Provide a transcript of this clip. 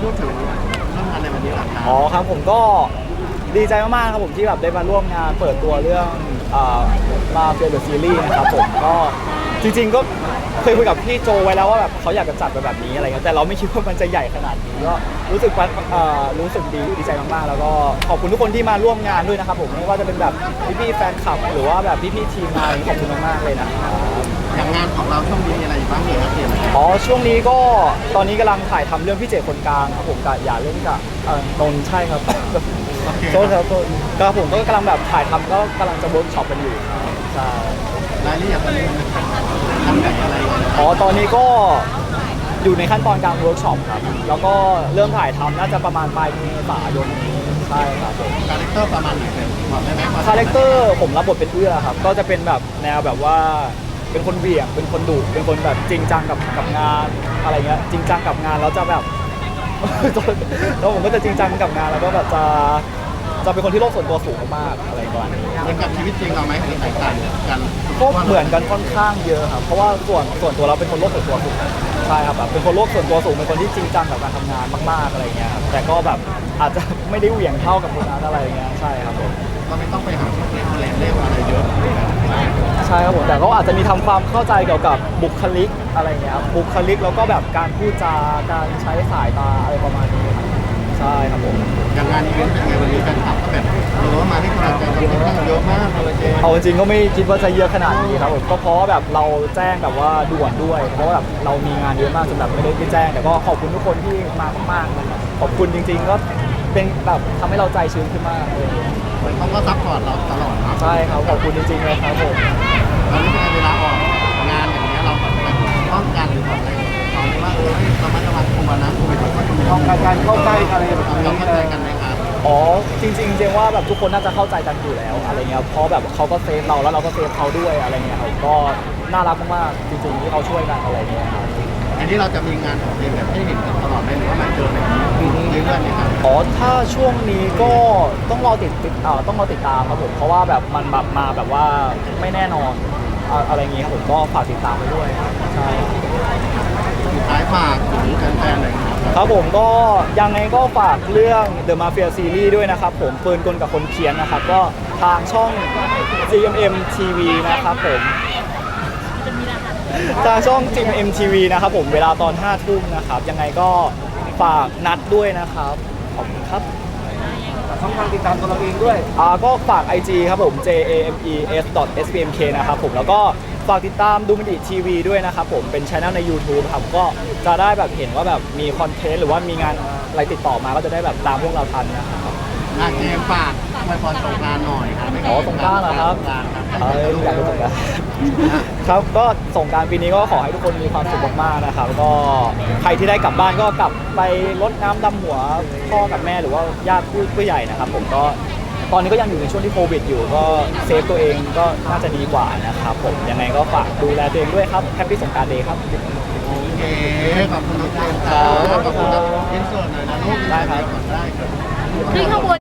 พูดถึงเรื่องงานในวันนี้หน่อยครับ อ๋อครับผมก็ ดีใจมากๆครับผมที่แบบได้มาร่วมงานเปิดตัวเรื่องมาเฟียเดอะซีรีส์นะครับผมก็จริงๆก็เคยคุยกับพี่โจไว้แล้วว่าแบบเขาอยากจะจัดเป็นแบบนี้อะไรเงี้ยแต่เราไม่คิดว่ามันจะใหญ่ขนาดนี้ก็รู้สึกว่าเอ่อรู้สึกดีดีใจมากๆ แล้วก็ขอบคุณทุกคนที่มาร่วมงานด้วยนะครับผมไม่ว่าจะเป็นแบบพี่ๆแฟนคลับ หรือว่าแบบพี่ๆทีมงานขอบคุณมากๆเลยนะครับอย่างงานของเราช่วงนี้มีอะไรบ้างเนี่ยครับเจมส์อ๋อช่วงนี้ก็ตอนนี้กำลังถ่ายทำเรื่องพี่เจคนกลางครับผมกับอย่าเล่นกับเอ่อนนท์ใช่ครับ โอเคโทษครับโทษก็ผมก็กำลังแบบถ่ายทำก็กำลังจะเวิร์กช็อปกันอยู่ใช่รายละเอียดมันทำแบบอะไรกันอ๋อตอนนี้ก็อยู่ในขั้นตอนการเวิร์กช็อปครับ แล้วก็เริ่มถ่ายทำน่าจะประมาณปลายเมษายนนี้ใช่ครับผมคาแรคเตอร์ประมาณไหนเป็นบอกได้ไหมว่คาแรคเตอร์ผมรับบทเป็นเอื้อครับ ก็จะเป็นแบบแนวแบบว่าเป็นคนเบี่ยง เป็นคนดุ เป็นคนแบบจริงจังกับกับงานอะไรเงี้ย จริงจังกับงานแล้วจะแบบ แล้วผมก็จะจริงจังกับงานแล้วก็แบบจะจะเป็นคนที่โลกส่วนตัวสูงมากๆอะไรประมาณนี้เหมือนกับชีวิตจริงเราไหมหรือแตกต่างกันก็เหมือนกันค่อนข้างเยอะครับเพราะว่าส่วนส่วนตัวเราเป็นคนโลกส่วนตัวสูงใช่ครับแบบเป็นคนโลกส่วนตัวสูงเป็นคนที่จริงจังกับการทำงานมาก ๆอะไรเงี้ยครับแต่ก็แบบอาจจะไม่ได้เหวี่ยงเท่ากับคนนั้นอะไรเงี้ยใช่ครับผม เราไม่ต้องไปหาชุดเล่นเล่นเล่นอะไรเยอะ ครับผมแต่ก็อาจจะมีทำความเข้าใจเกี่ยวกับบุคลิกอะไรเงี้ยครับบุคลิกแล้วก็แบบการพูดจาการใช้สายตาอะไรประมาณนี้ครับใช่ครับผม อย่างงานอีเวนต์เป็นไงวันนี้แฟนคลับก็แบบเออมาให้กำลังใจกันค่อนข้างเยอะมากเลยเจมส์เอาจริงๆก็ไม่คิดว่าจะเยอะขนาดนี้ครับผมก็เพราะว่าแบบเราแจ้งแบบว่าด่วนด้วย เพราะว่าแบบเรามีงานเยอะมากจนแบบไม่ได้ไปแจ้ง แต่ก็ขอบคุณทุกคนที่มามากๆนะครับขอบคุณจริง ๆ ก็เป็นแบบทำให้เราใจชื้นขึ้นมากเลย เหมือนเขาก็ซัพพอร์ตเราตลอดเนาะใช่ครับขอบคุณจริงๆเลยครับผม ตอนนี้เป็นเวลาออกงานอย่างเงี้ยเราแบบป้องกันหรือแบบอะไรตอนนี้ว่าเออระมัดระวังตัวนะโควิดมันก็จะมีป้องกันการเข้าใกล้อะไรแบบนี้เข้าใจกันไหมครับอ๋อจริงๆเจงว่าแบบทุกคนน่าจะเข้าใจกันอยู่แล้วอะไรเงี้ยเพราะแบบเขาก็เซฟเราแล้วเราก็เซฟเขาด้วยอะไรเงี้ยครับก็น่ารักมากๆจริงๆที่เขาช่วยกันอะไรเงี้ยครับ อันนี้เราจะมีงานของเจมส์แบบให้เห็นกันตลอดไหมหรือว่ามันเจอแบบนี้เรื่อยๆเนี่ยครับอ๋อถ้าช่วงนี้ก็ต้องรอติดติดเอ่อต้องรอติดตามครับผมเพราะว่าแบบมันแบบมาแบบว่าไม่แน่นอนอะอะไรเงี้ยครับผมก็ฝากติดตามไปด้วยครับใช่สุดท้ายฝากถึงแฟนๆหน่อยครับครับผมก็ยังไงก็ฝากเรื่อง The Mafia Series ด้วยนะครับผมปืนกลกับคนเขียนนะครับก็ทางช่อง GMM TV นะครับผม ทางช่อง GMM TV นะครับผมเวลาตอน5ทุ่มนะครับ ยังไงก็ฝากนัดด้วยนะครับ ขอบคุณครับช่องทางติดตามตัวเราเองด้วย อ่าก็ฝาก IG ครับผม j a m e s s p m k นะครับผมแล้วก็ฝากติดตามดูมันดิทีวีด้วยนะครับผมเป็นช่องใน YouTube ครับก็จะได้แบบเห็นว่าแบบมีคอนเทนต์หรือว่ามีงานอะไรติดต่อมาก็จะได้แบบตามพวกเราทันนะครับ อาเจมส์ฝากอ วยพรสงกรานต์หน่อยครับอ๋อสงกรานต์เหรอครับ สงกรานต์ครับเอ้ยอยากรู้สงกราร ครับก็สงกรารปีนี้ก็ขอให้ทุกคนมีความสุขมากๆนะครับก็ใครที่ได้กลับบ้านก็กลับไปรดน้ำดำหัวพ่อกับแม่หรือว่าญาติผู้ผู้ใหญ่นะครับ ผมก็ตอนนี้ก็ยังอยู่ในช่วงที่โควิด อยู่ก็เซฟตัวเองก็น่าจะดีกว่านะครับผมยังไงก็ฝากดูแลตัวเองด้วยครับแฮปปี้สงกรารเดย์ครับ โอเคขอบคุณน้องเจมส์ครับขอบคุณครับยินเสิร์ตหน่อยนะลูกได้ครับ ได้ครับ ขึ้นข้างบน